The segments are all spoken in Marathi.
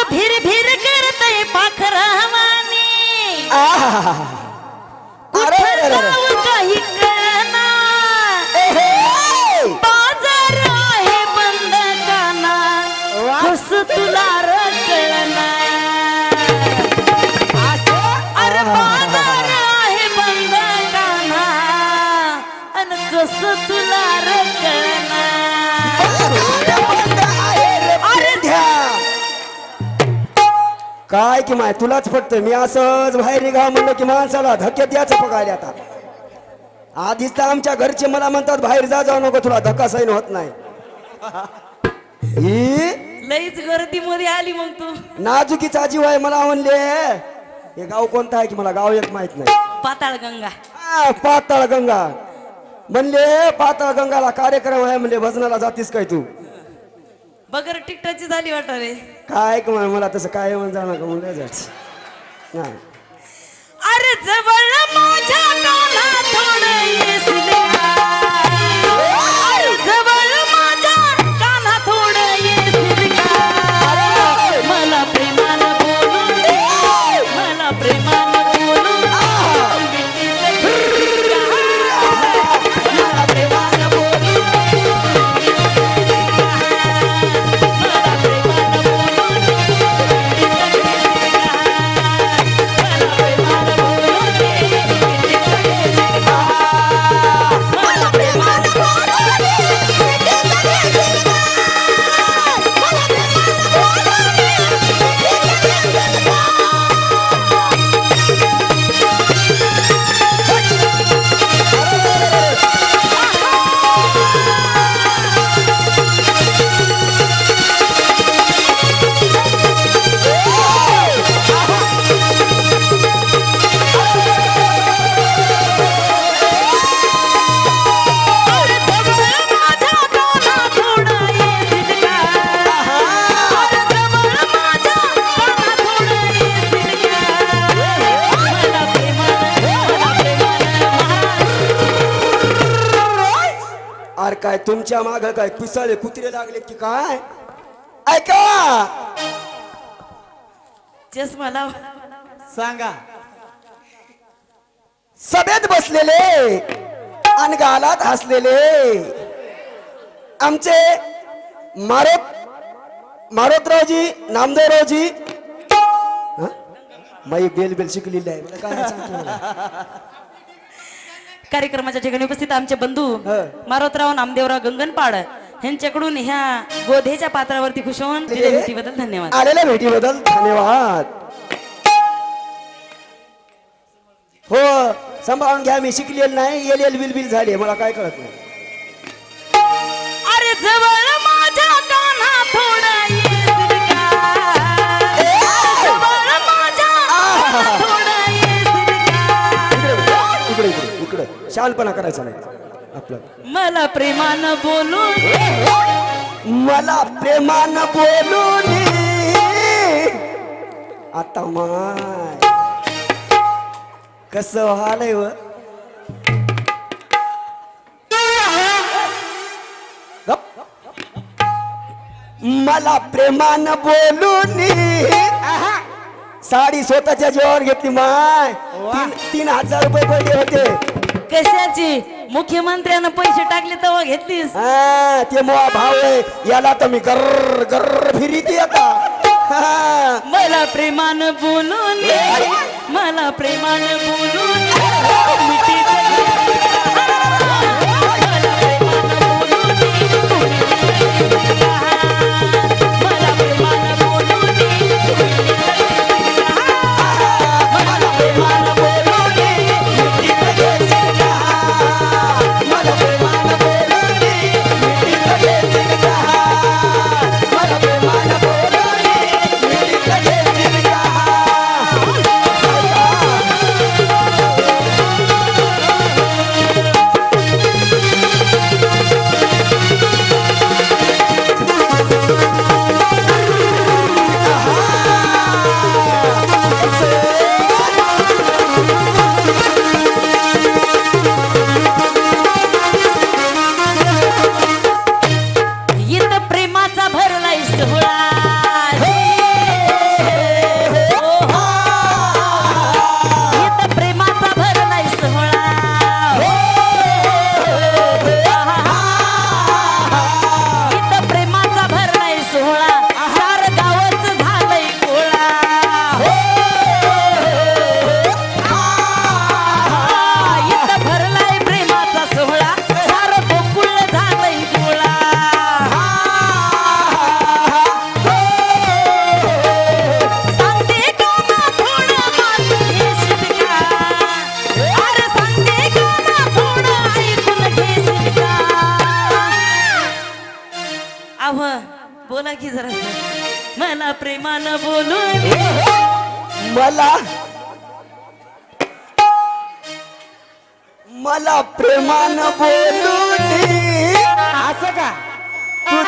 अग भीर भीर करतय पाखरावानी आहा. अरे कुठं काही काय की माय तुलाच पटतं मी असंच बाहेर निघा म्हणलं की माणसाला धक्के द्यायचं पगायला आता. आधीच तर आमच्या घरचे मला म्हणतात बाहेर जा जाऊ नको तुला धक्का सैन होत नाही. ही लईच गर्दी मध्ये आली मग तू. नाजुकीचा जीव आहे मला म्हणले. हे गाव कोणतं आहे की मला गाव एक माहीत नाही. पाताळ गंगा. पाताळ गंगा. म्हणले पाताळ गंगाला कार्यक्रम आहे. म्हणले भजनाला जातीस काय तू? बगर टिकटाची झाली वाटत रे. काय का मला तसं काय म्हणून जाणार का? म्हणलं जायचं. नाही अरे जवळ माझ्या थोडं काय तुमच्या माग काय पिसाळे कुत्रे लागले की काय ऐका चष्मा लाव सांगा सभेत बसलेले आणि गालात हसलेले आमचे मारोत मारोतरावजी नामदेवरावजी? माई बेल बेल शिकलेली आहे मला काय सांगतो मला. कार्यक्रमाच्या ठिकाणी उपस्थित आमचे बंधू. मारोतराव नामदेवराव गंगनपाड यांच्याकडून ह्या गोधेच्या पात्रावरती खुश होऊन दिलेल्या भेटीबद्दल धन्यवाद. आलेल्या भेटीबद्दल धन्यवाद. हो सांभाळून घ्या मी शिकलेलं नाही एल एल बिल बिल झाली मला काय कळत नाही. अरे जवळ शानपणा करायचा नाही. आपलं मला प्रेमानं बोलून मला प्रेमान बोलून आता माय. कस व्हालंय व. मला प्रेमान बोलून साडी स्वतःच्या जीवावर घेतली माय. तीन तीन हजार रुपये पडले होते. कशाची मुख्यमंत्र्यानं पैसे टाकले तेव्हा घेतलीस हा, ते मोहा भाव आहे याला तर मी गर्र गर्र फिरीत आता हा. मला प्रेमानं बोलून मला प्रेमानं बोलून मिठी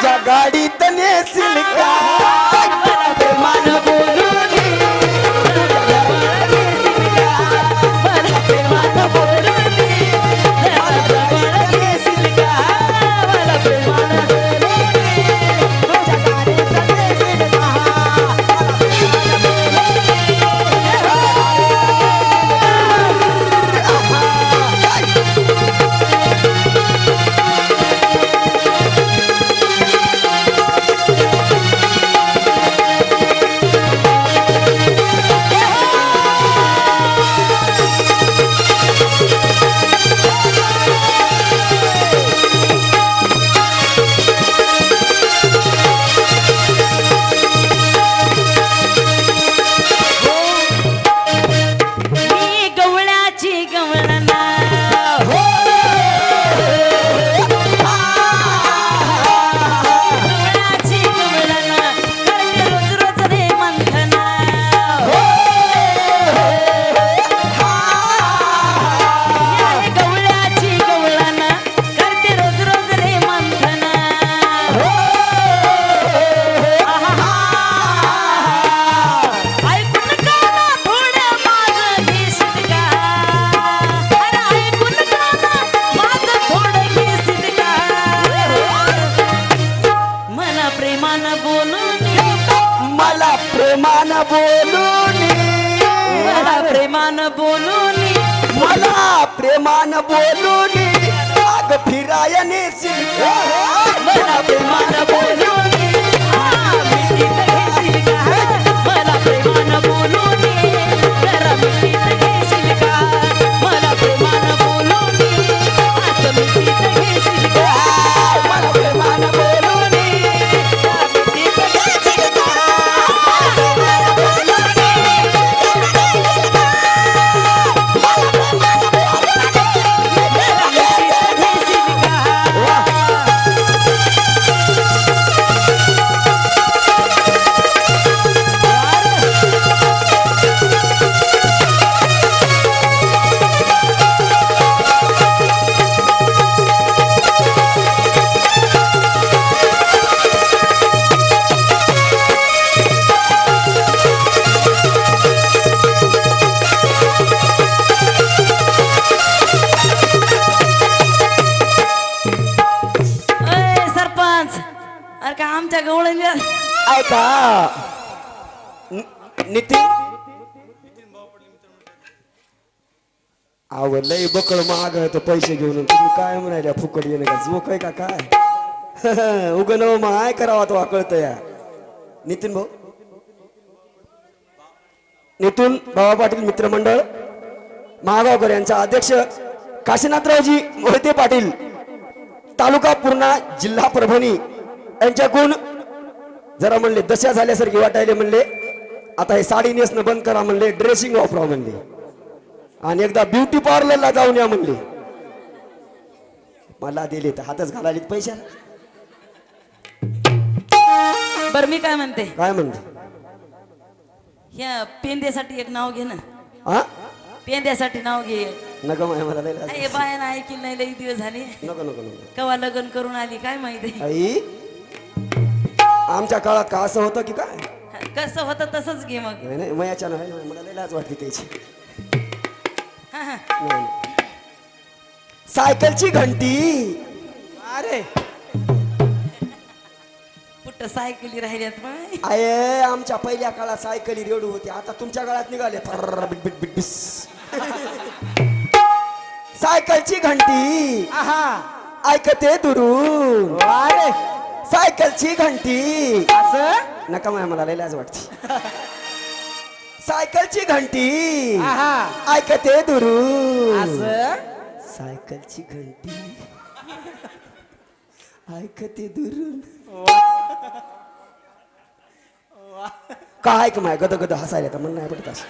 तुझ्या गाडीत नेसील का? प्रेमानं बोलून. अग फिराय नेसील मला बोलून मला प्रेमानं बोलून. का नितीन? अहो लय बकळ महाग तर पैसे घेऊन तुम्ही काय म्हणाल्या फुकट येणं का? झोक आहे का काय? उग नव माय करावा तो वाकळत या. नितीन भाऊ? नितीन बाबा पाटील मित्रमंडळ महागावकर यांचा अध्यक्ष काशीनाथरावजी मोहिते पाटील तालुका पूर्णा जिल्हा परभणी गुण जरा म्हणले दशा झाल्यासारखे वाटायले म्हणले आता हे साडी नेसणं बंद करा म्हणले ड्रेसिंग वापरा म्हणले. आणि एकदा ब्युटी पार्लरला जाऊन या म्हणले. मला दिले तर हातच घालायले पैशा बर मी काय म्हणते? काय म्हणते? ह्या पेंद्यासाठी एक नाव घे ना. हा पेंद्यासाठी नाव घे. नको माय मला लय लाज. हे बायानं ऐकलं नाही लई दिवस झाले. नको नको नको. कवा लग्न करून आली काय माहिती? आमच्या काळात का असं होतं की काय? कसं होतं तसंच घे मग. नाही नाही मयाच्या नाही मला लय लाज वाटते त्याची. हा, हा. नाही, नाही. सायकलची घंटी. अरे. कुठं सायकली राहिल्यात माय आये आमच्या पहिल्या काळात सायकली रेडू होती. आता तुमच्या काळात निघाले. फर्र बिट बिट बिट बिस. सायकलची घंटी. आहा. ऐकते दुरून. अरे. सायकलची घंटी. असं? नका माय मला लय लाज वाटते. सायकलची घंटी. आहा. ऐकते दुरून असं? सायकलची घंटी. ऐकते दुरून काय का माय गद गद हसायला तर मन नाही पडत असं.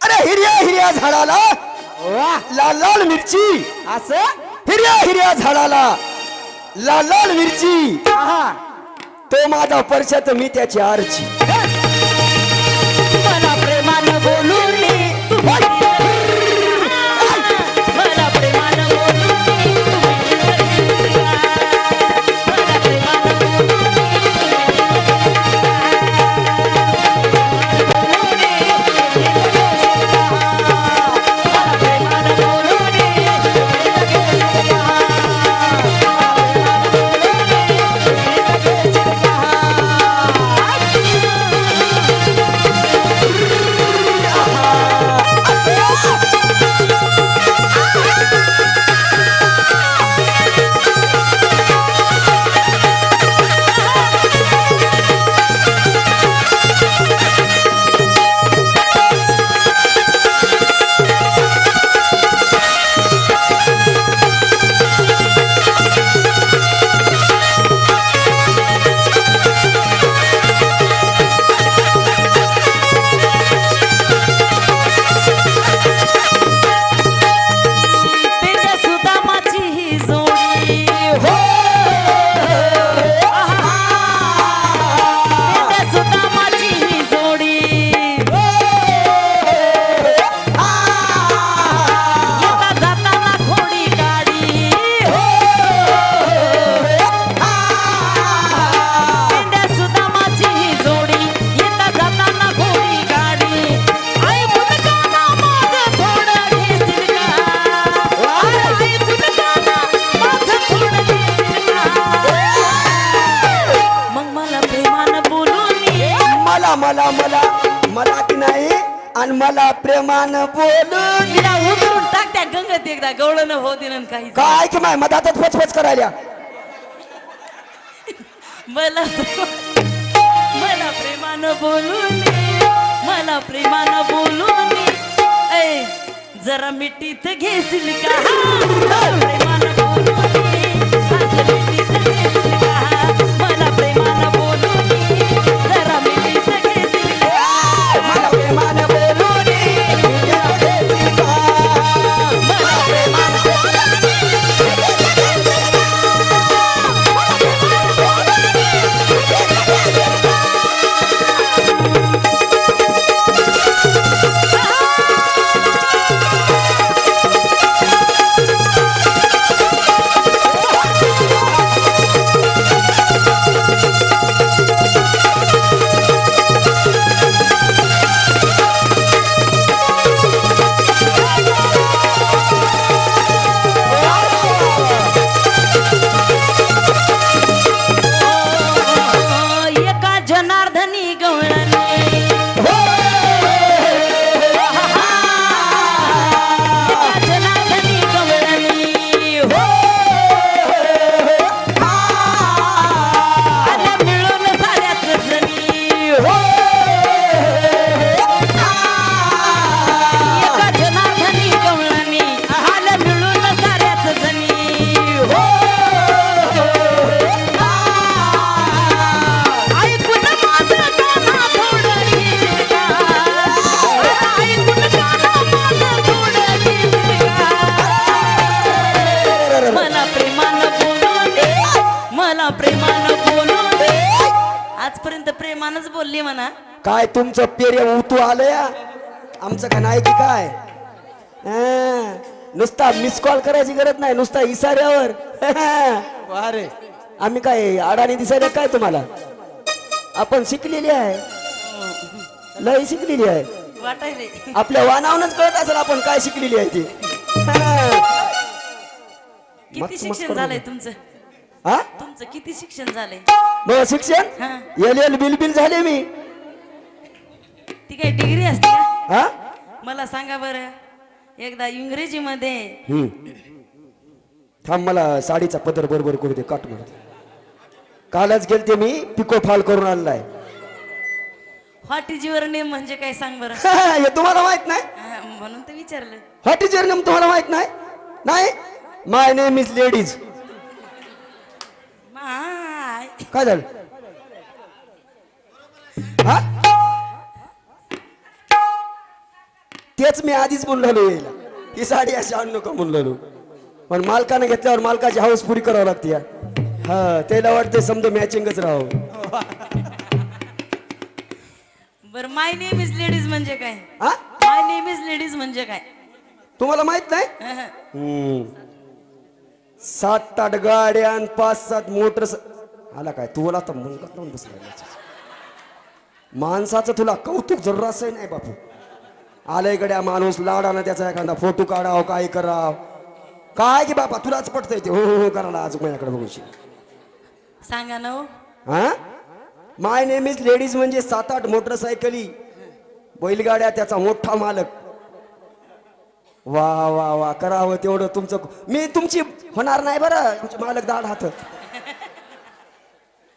अरे हिरया हिरया झाडाला वा. लाल लाल मिरची. असं? हिरया हिरया झाडाला लाल लाल मिरची. तो माझा परशात मी त्याची आरची. मला मला मला मला की नाही आणि मला प्रेमानं बोलून तिला उतरून टाक त्या गंगत एकदा गवळण हो दिलं काही काय की माय मधातच फचफच करायला मला मला प्रेमानं बोलून. मला प्रेमानं बोलून. ऐ जरा मिठीत घेशील का आजपर्यंत प्रेमानच बोलली म्हणा. काय तुमचं पेरे उतू आलं या? आमचं का नाही की काय? हं, नुसता मिस कॉल करायची गरज नाही नुसता इसाऱ्यावर अरे आम्ही काय अडाणी दिसायला काय तुम्हाला? आपण शिकलेली आहे. लय शिकलेली आहे. आपल्या वानावूनच कळत असेल आपण काय शिकलेली आहे ती. हं. किती मस्त- शिक्षण झालंय. तुमचं? हा? तुमचं किती शिक्षण झालंय? मग शिक्षण? हा. एल एल बिल बिल झाले मी. ती काही डिग्री असते का? हा? मला सांगा बरं. एकदा इंग्रजीमध्ये. हम्म. थांब मला साडीचा पदर बरोबर करू दे काट मला कालच गेलते मी पिको फाल करून आणलाय. व्हॉट इज युअर नेम म्हणजे काय सांग बरं? हे तुम्हाला माहीत नाही? हा, म्हणून तर विचारलं. व्हॉट इज युअर नेम तुम्हाला माहीत नाही? नाही? माय नेम इज लेडीज काय झालं? हा? तेच मी आधीच म्हणलो यायला. ही साडी अशी आणू नका म्हणलो पण मालकानं घेतल्यावर मालकाची हाऊस पुरी करावं लागते या. हा त्याला वाटते समजा मॅचिंगच राहावं. बर माय नेम इज लेडीज म्हणजे काय? हा? माय नेम इज लेडीज म्हणजे काय? तुम्हाला माहीत नाही. हम्म. सात आठ गाड्या आणि पाच सात मोटर आला काय? तुला तर मुंगत लावून बसला माणसाचं तुला कौतुक जरासं नाही बापू. आलंय गड्या माणूस लाडानं त्याचा एखादा फोटो काढाव काय कराव. काय की बापा तुलाच पटतंय ते. हो हो हो करायला आज माझ्याकडे बघून सांगा ना हो. हा? माय नेम इज लेडीज म्हणजे सात आठ मोटरसायकली. बैलगाड्या त्याचा मोठा मालक. वा वा वा करावं तेवढं तुमचं. मी तुमची होणार नाही बरं. तुमचे मालक दाड हात.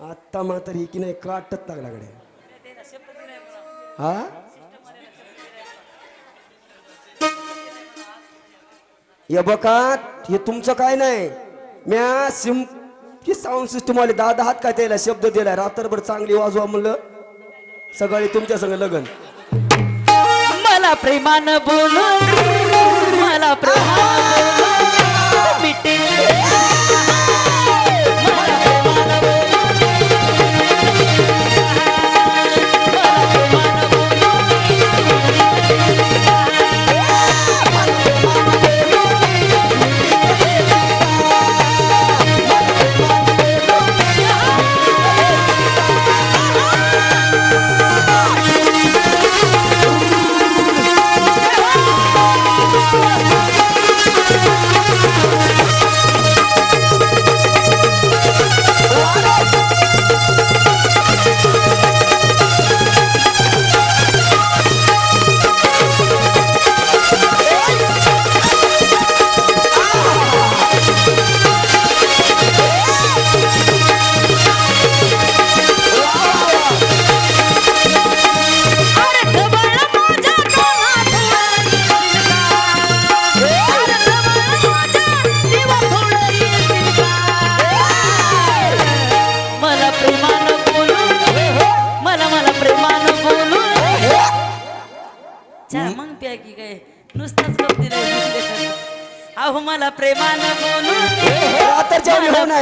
आत्ता मात्र ही की नाही काटत लागला हा? हे बघा हे तुमचं काय नाही. म्या सिम ही साऊंड सिस्टम आली दहा दहात काय त्याला शब्द दिलाय. रात्रभर चांगली वाजवा म्हणलं. सकाळी तुमच्या संग लगन. मला प्रेमान बोलून मला प्रेमानं बोलून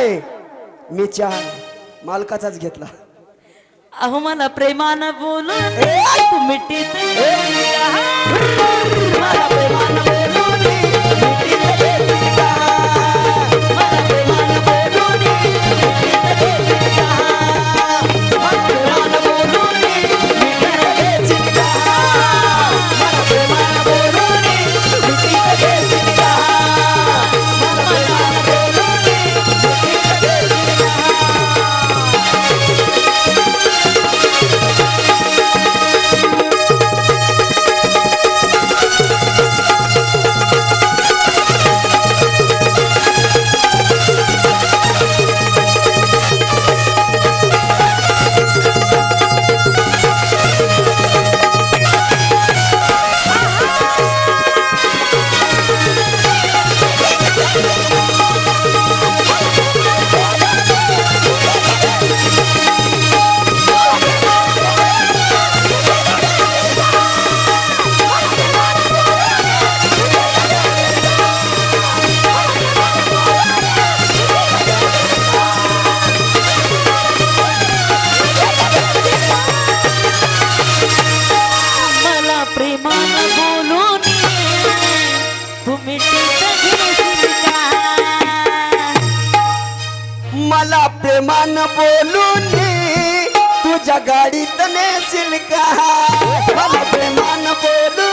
नाही मी चहा मालकाचाच घेतला. अहो मला प्रेमानं बोलून मिठी கடித்த நேசிலுக்கா பல பிரமான போது